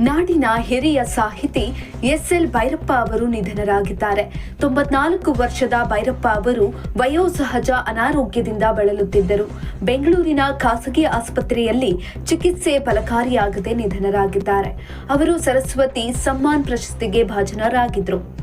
ನಾಡಿನ ಹಿರಿಯ ಸಾಹಿತಿ ಎಸ್ ಎಲ್ ಭೈರಪ್ಪ ಅವರು ನಿಧನರಾಗಿದ್ದಾರೆ. ತೊಂಬತ್ನಾಲ್ಕು ವರ್ಷದ ಭೈರಪ್ಪ ಅವರು ವಯೋಸಹಜ ಅನಾರೋಗ್ಯದಿಂದ ಬಳಲುತ್ತಿದ್ದರು. ಬೆಂಗಳೂರಿನ ಖಾಸಗಿ ಆಸ್ಪತ್ರೆಯಲ್ಲಿ ಚಿಕಿತ್ಸೆ ಫಲಕಾರಿಯಾಗದೆ ನಿಧನರಾಗಿದ್ದಾರೆ. ಅವರು ಸರಸ್ವತಿ ಸಮ್ಮಾನ್ ಪ್ರಶಸ್ತಿಗೆ ಭಾಜನರಾಗಿದ್ದರು.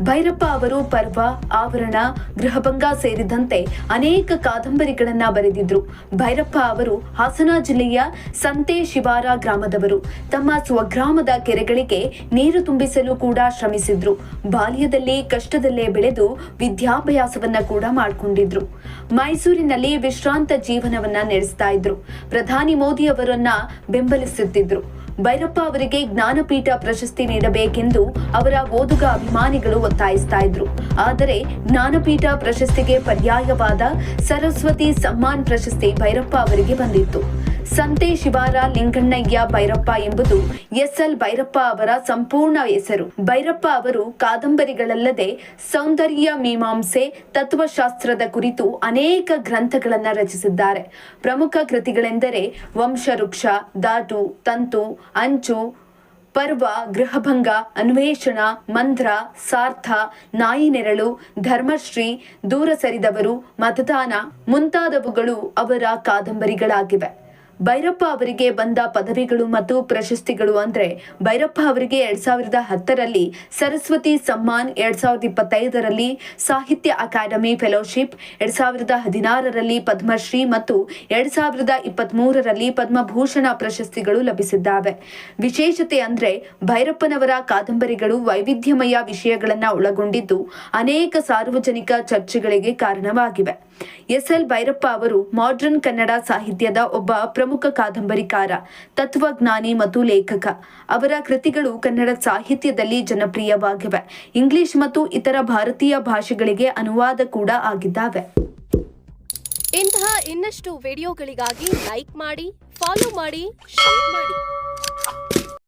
ಭೈರಪ್ಪ ಅವರು ಪರ್ವ, ಆವರಣ, ಗೃಹಭಂಗ ಸೇರಿದಂತೆ ಅನೇಕ ಕಾದಂಬರಿಗಳನ್ನ ಬರೆದಿದ್ರು. ಭೈರಪ್ಪ ಅವರು ಹಾಸನ ಜಿಲ್ಲೆಯ ಸಂತೆ ಶಿವಾರ ಗ್ರಾಮದವರು. ತಮ್ಮ ಸ್ವಗ್ರಾಮದ ಕೆರೆಗಳಿಗೆ ನೀರು ತುಂಬಿಸಲು ಕೂಡ ಶ್ರಮಿಸಿದ್ರು. ಬಾಲ್ಯದಲ್ಲಿ ಕಷ್ಟದಲ್ಲೇ ಬೆಳೆದು ವಿದ್ಯಾಭ್ಯಾಸವನ್ನ ಕೂಡ ಮಾಡಿಕೊಂಡಿದ್ರು. ಮೈಸೂರಿನಲ್ಲಿ ವಿಶ್ರಾಂತ ಜೀವನವನ್ನ ನಡೆಸ್ತಾ ಇದ್ರು. ಪ್ರಧಾನಿ ಮೋದಿ ಅವರನ್ನ ಬೆಂಬಲಿಸುತ್ತಿದ್ರು. ಭೈರಪ್ಪ ಅವರಿಗೆ ಜ್ಞಾನಪೀಠ ಪ್ರಶಸ್ತಿ ನೀಡಬೇಕೆಂದು ಅವರ ಓದುಗ ಅಭಿಮಾನಿಗಳು ಒತ್ತಾಯಿಸ್ತಾ ಇದ್ರು. ಆದರೆ ಜ್ಞಾನಪೀಠ ಪ್ರಶಸ್ತಿಗೆ ಪರ್ಯಾಯವಾದ ಸರಸ್ವತಿ ಸಮ್ಮಾನ್ ಪ್ರಶಸ್ತಿ ಭೈರಪ್ಪ ಅವರಿಗೆ ಬಂದಿತ್ತು. ಸಂತೆ ಶಿವಾರ ಲಿಂಗಣ್ಣಯ್ಯ ಭೈರಪ್ಪ ಎಂಬುದು ಎಸ್ ಎಲ್ ಭೈರಪ್ಪ ಅವರ ಸಂಪೂರ್ಣ ಹೆಸರು. ಭೈರಪ್ಪ ಅವರು ಕಾದಂಬರಿಗಳಲ್ಲದೆ ಸೌಂದರ್ಯ ಮೀಮಾಂಸೆ, ತತ್ವಶಾಸ್ತ್ರದ ಕುರಿತು ಅನೇಕ ಗ್ರಂಥಗಳನ್ನು ರಚಿಸಿದ್ದಾರೆ. ಪ್ರಮುಖ ಕೃತಿಗಳೆಂದರೆ ವಂಶವೃಕ್ಷ ದಾಟು ತಂತು, ಅಂಚು, ಪರ್ವ, ಗೃಹಭಂಗ, ಅನ್ವೇಷಣ, ಮಂತ್ರ, ಸಾರ್ಥ, ನಾಯಿ ನೆರಳು, ಧರ್ಮಶ್ರೀ, ದೂರ ಸರಿದವರು, ಮತದಾನ ಮುಂತಾದವುಗಳು ಅವರ ಕಾದಂಬರಿಗಳಾಗಿವೆ. ಭೈರಪ್ಪ ಅವರಿಗೆ ಬಂದ ಪದವಿಗಳು ಮತ್ತು ಪ್ರಶಸ್ತಿಗಳು ಅಂದ್ರೆ ಭೈರಪ್ಪ ಅವರಿಗೆ ಎರಡ್ ಸಾವಿರದ ಹತ್ತರಲ್ಲಿ ಸರಸ್ವತಿ ಸಮ್ಮಾನ್ ಎರಡ್ ಸಾವಿರದ ಇಪ್ಪತ್ತೈದರಲ್ಲಿ ಸಾಹಿತ್ಯ ಅಕಾಡೆಮಿ ಫೆಲೋಶಿಪ್, ಎರಡ್ ಸಾವಿರದ ಹದಿನಾರರಲ್ಲಿ ಪದ್ಮಶ್ರೀ ಮತ್ತು ಎರಡ್ ಸಾವಿರದ ಇಪ್ಪತ್ತ್ ಮೂರರಲ್ಲಿ ಪದ್ಮಭೂಷಣ ಪ್ರಶಸ್ತಿಗಳು ಲಭಿಸಿದ್ದಾವೆ. ವಿಶೇಷತೆ ಅಂದ್ರೆ ಭೈರಪ್ಪನವರ ಕಾದಂಬರಿಗಳು ವೈವಿಧ್ಯಮಯ ವಿಷಯಗಳನ್ನು ಒಳಗೊಂಡಿದ್ದು ಅನೇಕ ಸಾರ್ವಜನಿಕ ಚರ್ಚೆಗಳಿಗೆ ಕಾರಣವಾಗಿವೆ. ಎಸ್ ಎಲ್ ಭೈರಪ್ಪ ಅವರು ಮಾಡ್ರನ್ ಕನ್ನಡ ಸಾಹಿತ್ಯದ ಒಬ್ಬ ಪ್ರಮುಖ ಕಾದಂಬರಿಕಾರ, ತತ್ವಜ್ಞಾನಿ ಮತ್ತು ಲೇಖಕ. ಅವರ ಕೃತಿಗಳು ಕನ್ನಡ ಸಾಹಿತ್ಯದಲ್ಲಿ ಜನಪ್ರಿಯವಾಗಿವೆ. ಇಂಗ್ಲಿಷ್ ಮತ್ತು ಇತರ ಭಾರತೀಯ ಭಾಷೆಗಳಿಗೆ ಅನುವಾದ ಕೂಡ ಆಗಿದ್ದಾವೆ. ಇಂತಹ ಇನ್ನಷ್ಟು ವಿಡಿಯೋಗಳಿಗಾಗಿ ಲೈಕ್ ಮಾಡಿ, ಫಾಲೋ ಮಾಡಿ, ಶೇರ್ ಮಾಡಿ.